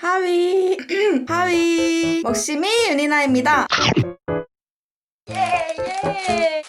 하위 하위. 먹심이 윤이나입니다. 예예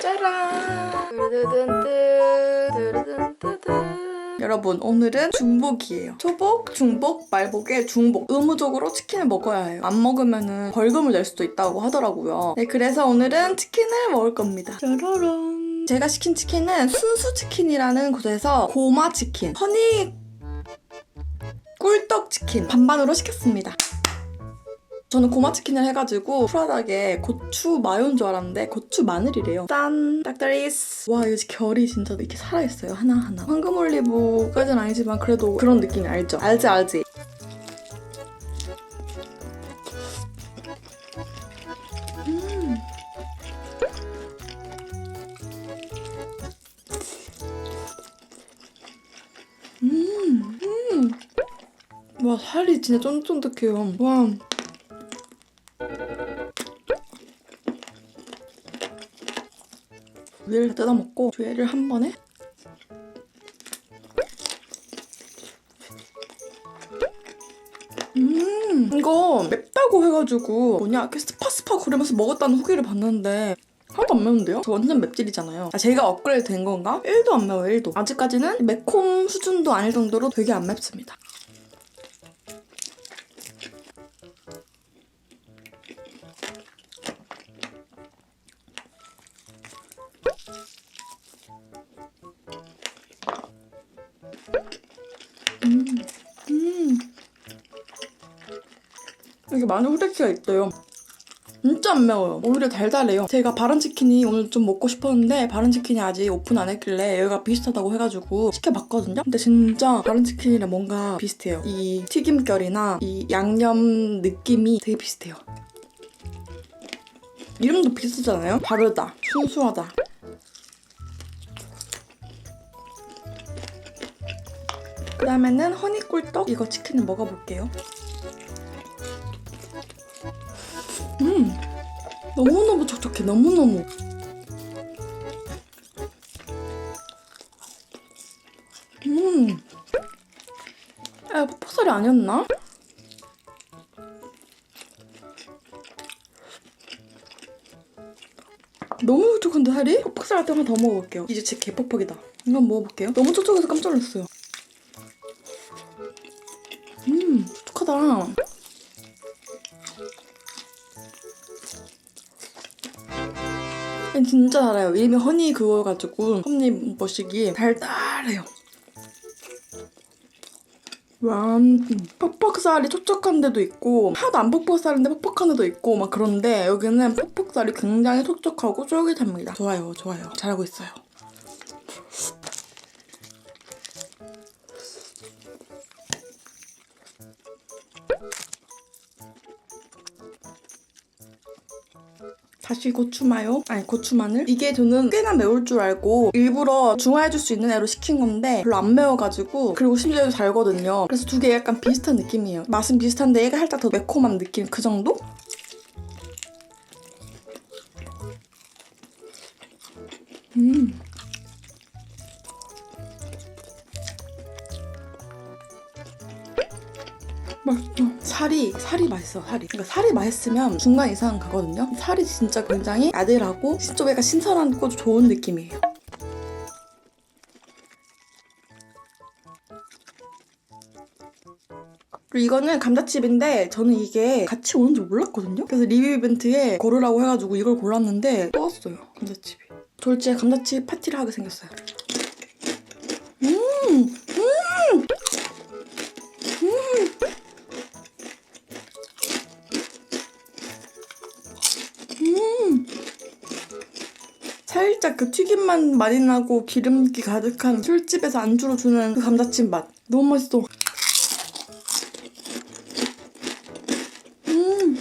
짜란. 뚜르든뜨 뚜르든뜨드 여러분 오늘은 중복이에요. 초복, 중복, 말복의 중복. 의무적으로 치킨을 먹어야 해요. 안 먹으면 벌금을 낼 수도 있다고 하더라고요. 네 그래서 오늘은 치킨을 먹을 겁니다. 짜라란. 제가 시킨 치킨은 순수 치킨이라는 곳에서 고마 치킨 허니 꿀떡 치킨 반반으로 시켰습니다. 저는 고마 치킨을 해가지고 프라닥에 고추 마요인 줄 알았는데 고추 마늘이래요. 짠! 딱따리스! 와 이거 결이 진짜 이렇게 살아있어요 하나하나. 황금 올리브까지는 아니지만 그래도 그런 느낌이 알죠? 알지 알지? 살이 진짜 쫀쫀득해요. 와. 위를 뜯어 먹고 뒤에를 한 번에 음 이거 맵다고 해가지고 뭐냐 이렇게 스파스파 거리면서 먹었다는 후기를 봤는데 하나도 안 매운데요? 저 완전 맵찔이잖아요. 아, 제가 업그레이드 된 건가? 1도 안 매워요, 1도. 아직까지는 매콤 수준도 아닐 정도로 되게 안 맵습니다. 이게 마늘 후레쉬가 있어요. 진짜 안 매워요. 오히려 달달해요. 제가 바른치킨이 오늘 좀 먹고 싶었는데 바른치킨이 아직 오픈 안 했길래 여기가 비슷하다고 해가지고 시켜봤거든요. 근데 진짜 바른치킨이랑 뭔가 비슷해요. 이 튀김결이나 이 양념 느낌이 되게 비슷해요. 이름도 비슷하잖아요? 다르다. 순수하다. 그 다음에는 허니꿀떡 이거 치킨을 먹어볼게요. 너무너무 촉촉해. 너무너무. 음. 아, 포살이 아니었나? 너무 촉촉한데 살이? 퍽퍽살 때 하나 더 먹어볼게요. 이제 제 개퍽퍽이다. 이건 먹어볼게요. 너무 촉촉해서 깜짝 놀랐어요. 음 촉촉하다 진짜 달아요. 이름이 허니 그거여가지고 허니 머시기 달달해요. 와, 음, 퍽퍽살이 촉촉한 데도 있고 하나도 안 퍽퍽살인데 퍽퍽한 데도 있고 막 그런데 여기는 퍽퍽살이 굉장히 촉촉하고 쫄깃합니다. 좋아요, 좋아요. 잘하고 있어요. 다시 고추 마요? 아니 고추 마늘? 이게 저는 꽤나 매울 줄 알고 일부러 중화해줄 수 있는 애로 시킨 건데 별로 안 매워가지고 그리고 심지어 달거든요. 그래서 두 개 약간 비슷한 느낌이에요. 맛은 비슷한데 얘가 살짝 더 매콤한 느낌 그 정도? 있어 살이. 그러니까 살이 맛있으면 중간 이상 가거든요. 살이 진짜 굉장히 야들하고 진짜 약간 신선하고 좋은 느낌이에요. 그리고 이거는 감자칩인데 저는 이게 같이 오는 줄 몰랐거든요. 그래서 리뷰 이벤트에 고르라고 해가지고 이걸 골랐는데 또 왔어요 감자칩이. 졸지에 감자칩 파티를 하게 생겼어요. 그 튀김만 많이 나고 기름기 가득한 술집에서 안주로 주는 그 감자칩 맛. 너무 맛있어. 음.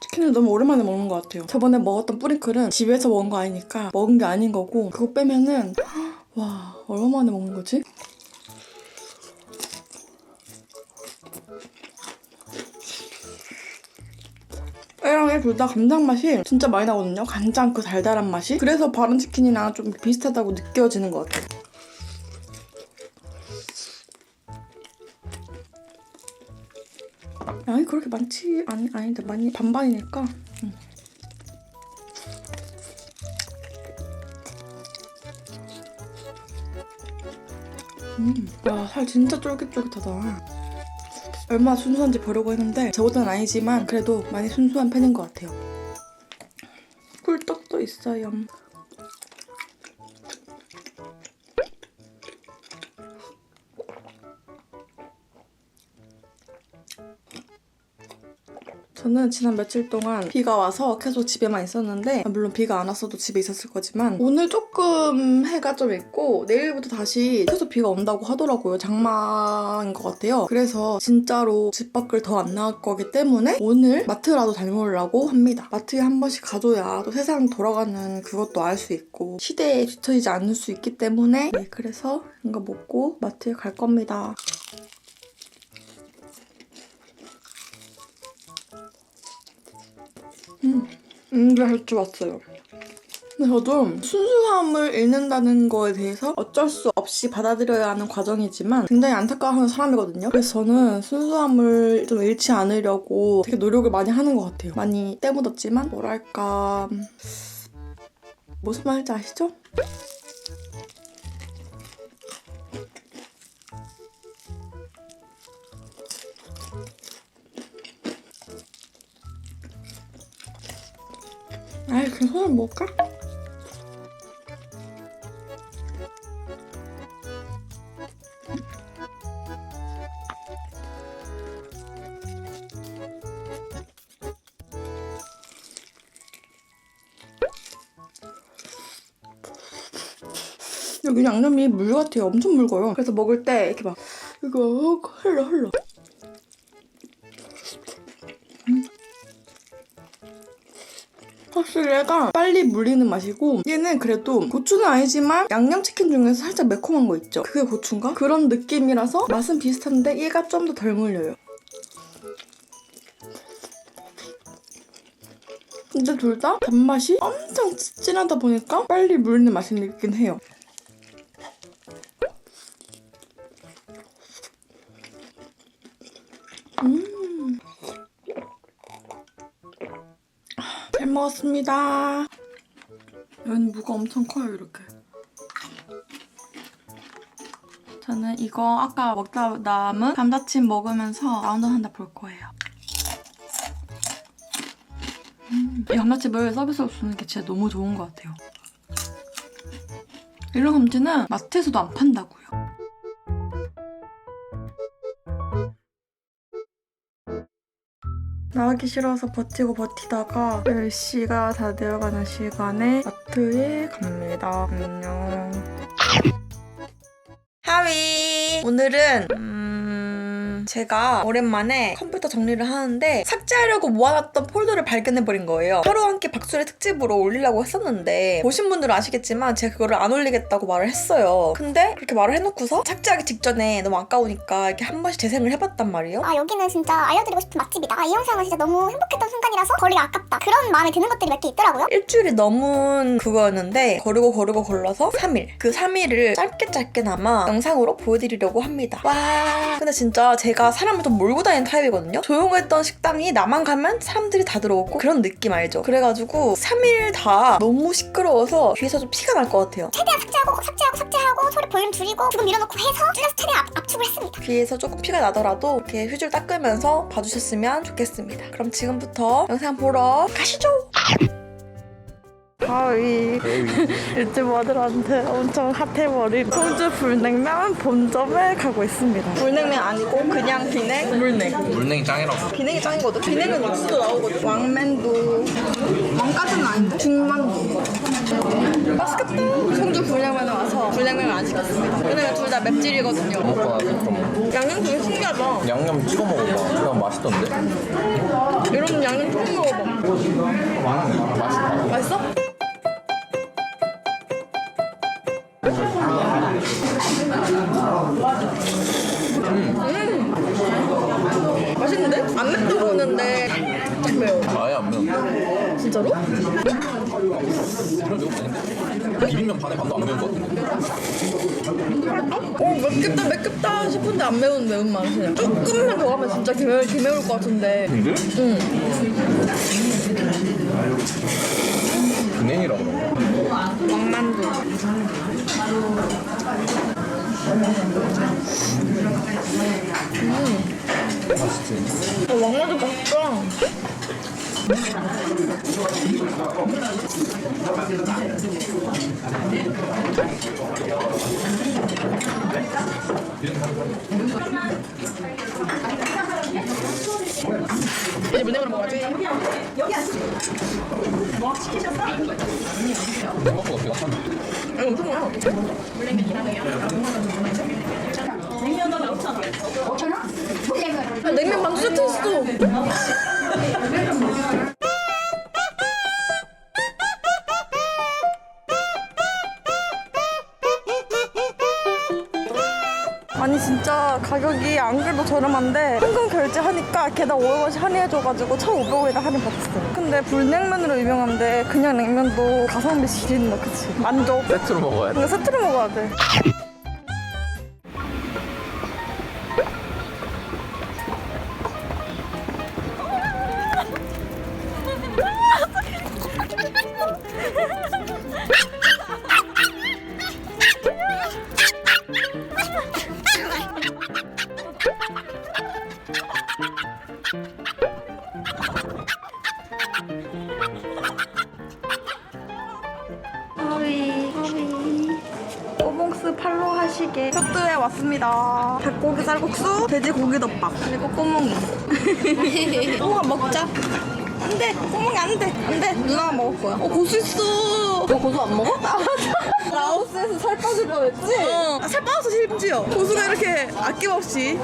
치킨을 너무 오랜만에 먹는 것 같아요. 저번에 먹었던 뿌링클은 집에서 먹은 거 아니니까 먹은 게 아닌 거고 그거 빼면은 와 얼마만에 먹는 거지? 얘둘다 간장 맛이 진짜 많이 나거든요. 간장 그 달달한 맛이. 그래서 바른 치킨이랑 좀 비슷하다고 느껴지는 것 같아요. 아니 그렇게 많지 아니 아닌데 많이 반반이니까. 음. 음. 야, 살 진짜 쫄깃쫄깃하다. 얼마나 순수한지 보려고 했는데 저보다는 아니지만 그래도 많이 순수한 편인 것 같아요. 꿀떡도 있어요. 저는 지난 며칠 동안 비가 와서 계속 집에만 있었는데 물론 비가 안 왔어도 집에 있었을 거지만 오늘 조금 해가 좀 있고 내일부터 다시 계속 비가 온다고 하더라고요. 장마인 것 같아요. 그래서 진짜로 집 밖을 더 안 나갈 거기 때문에 오늘 마트라도 다녀오려고 합니다. 마트에 한 번씩 가줘야 또 세상 돌아가는 그것도 알 수 있고 시대에 뒤처지지 않을 수 있기 때문에 네, 그래서 이거 먹고 마트에 갈 겁니다. 음, 이게 할줄 왔어요. 근데 저도 순수함을 잃는다는 거에 대해서 어쩔 수 없이 받아들여야 하는 과정이지만 굉장히 안타까워하는 사람이거든요. 그래서 저는 순수함을 좀 잃지 않으려고 되게 노력을 많이 하는 것 같아요. 많이 때묻었지만 뭐랄까 음, 무슨 말인지 아시죠? 이 그냥 손을 먹을까? 여기 양념이 물 같아요. 엄청 묽어요. 그래서 먹을 때 이렇게 막 이거 흘러 흘러. 얘가 빨리 물리는 맛이고 얘는 그래도 고추는 아니지만 양념치킨 중에서 살짝 매콤한 거 있죠? 그게 고추인가? 그런 느낌이라서 맛은 비슷한데 얘가 좀 더 덜 물려요. 근데 둘 다 단맛이 엄청 진하다 보니까 빨리 물리는 맛이 있긴 해요. 음. 잘 먹었습니다. 여기는 무가 엄청 커요, 이렇게. 저는 이거 아까 먹다 남은 감자칩 먹으면서 라운드 한다 볼 거예요. 음, 이 감자칩을 서비스로 주는 게 진짜 너무 좋은 것 같아요. 이런 감자는 마트에서도 안 판다고요. 나가기 싫어서 버티고 버티다가 10시가 다 되어가는 시간에 마트에 갑니다. 안녕. 하위! 오늘은 음... 제가 오랜만에 컴퓨터 정리를 하는데 삭제하려고 모아놨던 폴더를 발견해버린 거예요. 하루 한끼 박수의 특집으로 올리려고 했었는데 보신 분들은 아시겠지만 제가 그거를 안 올리겠다고 말을 했어요. 근데 그렇게 말을 해놓고서 삭제하기 직전에 너무 아까우니까 이렇게 한 번씩 재생을 해봤단 말이에요. 아 여기는 진짜 알려드리고 싶은 맛집이다. 아, 이 영상은 진짜 너무 행복했던 순간이라서 거리가 아깝다. 그런 마음이 드는 것들이 몇 개 있더라고요. 일주일이 넘은 그거였는데 거르고 거르고 걸러서 3일 그 3일을 짧게 짧게나마 영상으로 보여드리려고 합니다 와 근데 진짜 제가 사람을 좀 몰고 다니는 타입이거든요. 조용했던 식당이 나만 가면 사람들이 다 들어오고 그런 느낌 알죠? 그래가지고 3일 다 너무 시끄러워서 귀에서 좀 피가 날 것 같아요. 최대한 삭제하고 삭제하고 삭제하고 소리 볼륨 줄이고 부금 밀어놓고 해서 줄여서 최대한 압, 압축을 했습니다. 귀에서 조금 피가 나더라도 이렇게 휴지를 닦으면서 봐주셨으면 좋겠습니다. 그럼 지금부터 영상 보러 가시죠 하위 유튜버들한테 엄청 핫해버린 청주 불냉면 본점에 가고 있습니다. 불냉면 아니고 그냥 비냉 물냉. 물냉이 짱이라고. 비냉이 짱이거든. 비냉은 육수도 나오거든. 왕맨도 왕까지는 아닌데 중만두. 맛있겠다. 청주 불냉면에 와서 불냉면을 안 시켰습니다. 왜냐면 둘 다 맵찔이거든요. 오빠 그럼 양념 되게 신기하다. 양념 찍어 먹어봐. 그럼 맛있던데? 이런 양념 처음 먹어봐. 맛있다. 맛있어? 어 맵겠다 맵겠다 싶은데 안 매운 매운맛 그냥 조금만 더 하면 진짜 개매울, 개매울 것 같은데. 근데? 응. 분행이라고 그러나? 왕만두. 맛있지. 어, 왕만두 맛있다 이제 문 내버려 먹어야지. 이거 엄청 많아 야, 냉면 방 세트 아니 진짜 가격이 안 그래도 저렴한데 현금 결제하니까 게다 500원씩 할인해줘가지고 1,500원이나 할인 받았어요 근데 불냉면으로 유명한데 그냥 냉면도 가성비 지린다 그치? 만족 세트로 먹어야 돼. 이거 세트로 먹어야 돼 꼬봉스 팔로 하시게 뼈트에 왔습니다. 닭고기 쌀국수 돼지고기 덮밥 그리고 꼬몽이. 꼬몽아 먹자. 안 돼. 꼬몽이 안 돼. 안 돼. 누나가 먹을 거야. 어 고수 있어. 너 고수 안 먹어? 라오스에서 살 빠지려 했지? 어 살 빠졌어 심지어. 고수가 이렇게 아낌없이.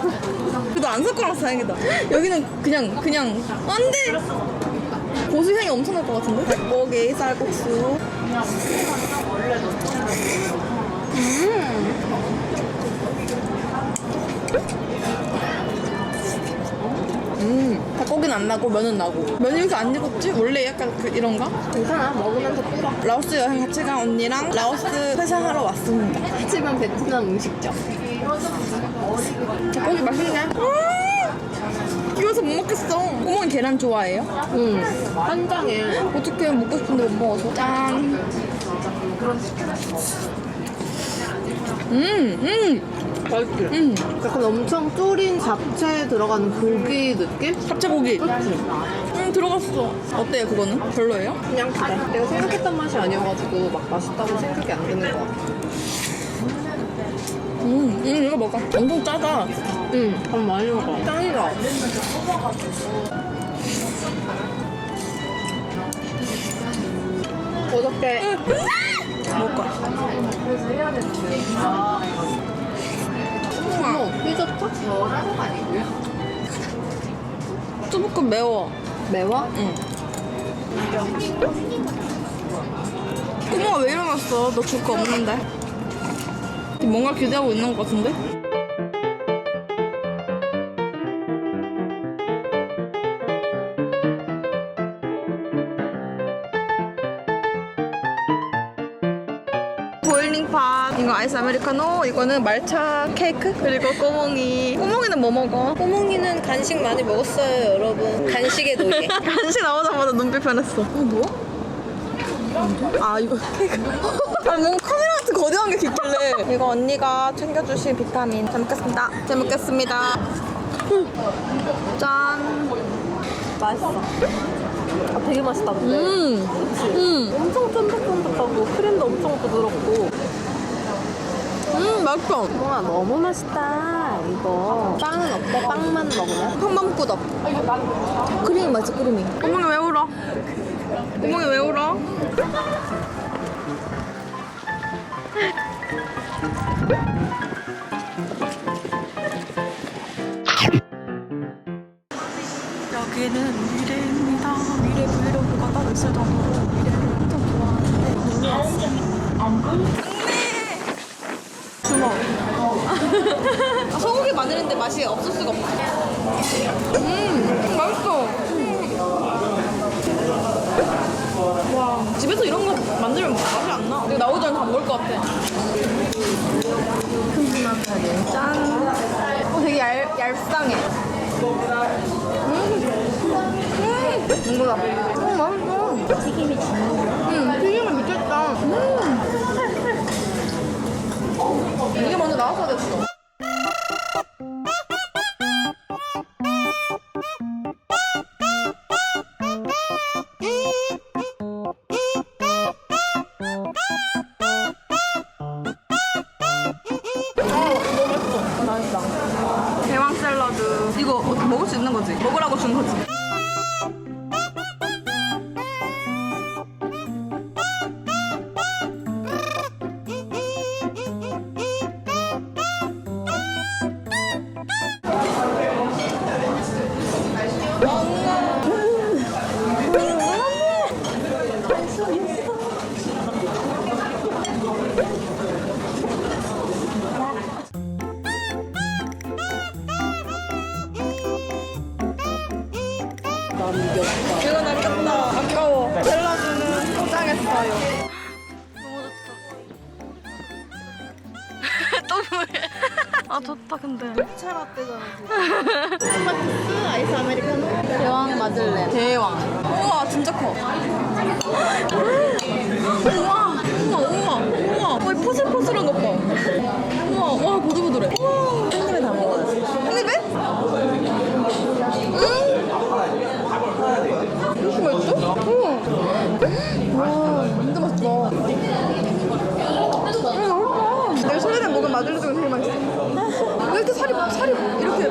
그래도 안 섞어놔서 다행이다. 여기는 그냥 그냥. 안 돼. 고수 향이 엄청 날 것 같은데? 닭고기 쌀국수 닭고기는 안 나고 면은 나고. 면이 여기서 안 익었지? 원래 약간 그 이런가? 괜찮아. 먹으면서 끓어. 라오스 여행 같이 간 언니랑 라오스 회상하러 왔습니다. 하지만 베트남 음식점. 닭고기 맛있네. 음! 익어서 못 먹겠어. 어머니 계란 좋아해요? 응. 한장에. 어떻게 먹고 싶은데 못 먹어서? 짠 음, 음, 맛있지? 음. 약간 엄청 졸인 잡채에 들어가는 고기 느낌? 잡채고기. 음, 들어갔어. 어때요, 그거는? 별로예요? 그냥 그래 내가 생각했던 맛이 아니어가지고 막 맛있다고 생각이 안 드는 것 같아 음, 음, 이거 먹어. 엄청 짜다. 응 밥 많이 먹어 짱이다 어저께 먹을 거야. 어머 삐졌다? 조금 매워. 매워? 응. 꼬모가 왜 일어났어? 너 줄 거 없는데? 뭔가 기대하고 있는 것 같은데? 아메리카노 이거는 말차 케이크 그리고 꼬몽이 꼬몽이는 뭐 먹어? 꼬몽이는 간식 많이 먹었어요 여러분 간식의 노예 간식 나오자마자 눈빛 변했어. 어, 뭐? 아, 이거. 아니, 뭔가 카메라 같은 거대한 게 있길래. 이거 언니가 챙겨주신 비타민. 잘 먹겠습니다. 잘 먹겠습니다. 짠. 맛있어 아, 되게 맛있다 근데 음. 음. 엄청 쫀득쫀득하고 크림도 엄청 부드럽고 음, 맛있어. 꼬몽아 너무 맛있다 이거 빵은 어때? 빵만 먹으면? 평범꾸덕. 크림이 맛있어, 크림이. 어머니 왜 울어? 어머니 왜 울어? 여기는 미래입니다. 미래 브이로그가 따로 있을 정도로 미래를 엄청 좋아하는데 놀러 왔어요. 아, 소고기 마늘인데 맛이 없을 수가 없어. 음, 맛있어. 음. 와 집에서 이런 거 만들면 맛이 안 나. 이거 나오기 전에 다 먹을 것 같아. 큼지막하게 짠. 어 되게 얇 얇상해. 음. 음. 이거다. 음 맛있어. 튀김이 진짜. 음 튀김이 미쳤다. 음. 이게 먼저 나왔어야 됐어. 거지? 먹으라고 준 거지. 아 좋다 근데. 녹차 라떼잖아 지금. 아이스 아메리카노. 대왕 마들렌. 대왕. 우와 진짜 커. 우와 우와 우와 우와. 와 포슬포슬한 것 봐. 우와 와 보들보들해. 우와. 한 입에 다 먹어요. 한입에? 음. 이렇게 맛있어? 응. 와, 진짜 맛있어. 음, 맛있다. 내가 소래된 먹은 마들렌 중에 제일 맛있어. 왜 이렇게 살이, 살이 이렇게.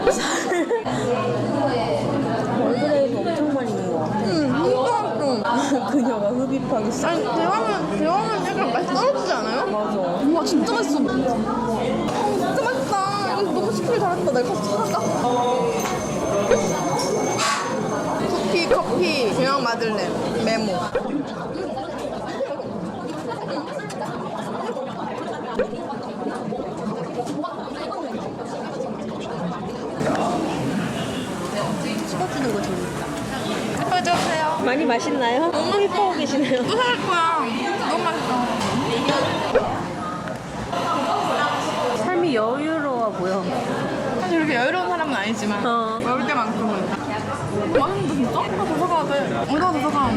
얼굴에도 엄청 많이 있는 것 같아. 응, 진짜 맛있어. 그녀가 흡입하기 시작. 아니, 대왕은, 대왕은 약간 맛이 떨어지지 않아요? 맞아. 우와, 진짜 맛있어. 어, 진짜 맛있다. 이거 너무 시키길 잘했다. 내가 커피 사갈까? 쿠키, 커피, 대왕 마들렌, 메모. 씹어주는 거 재밌다. 해주세요. 많이 맛있나요? 너무 흡입하고 계시네요. 또 살 거야. 너무 맛있어. 삶이 여유로워 보여. 사실 이렇게 여유로운 사람은 아니지만 어. 먹을 때만큼은 맛있는데 진짜? 더 사가야 돼. 어디다 더 사가?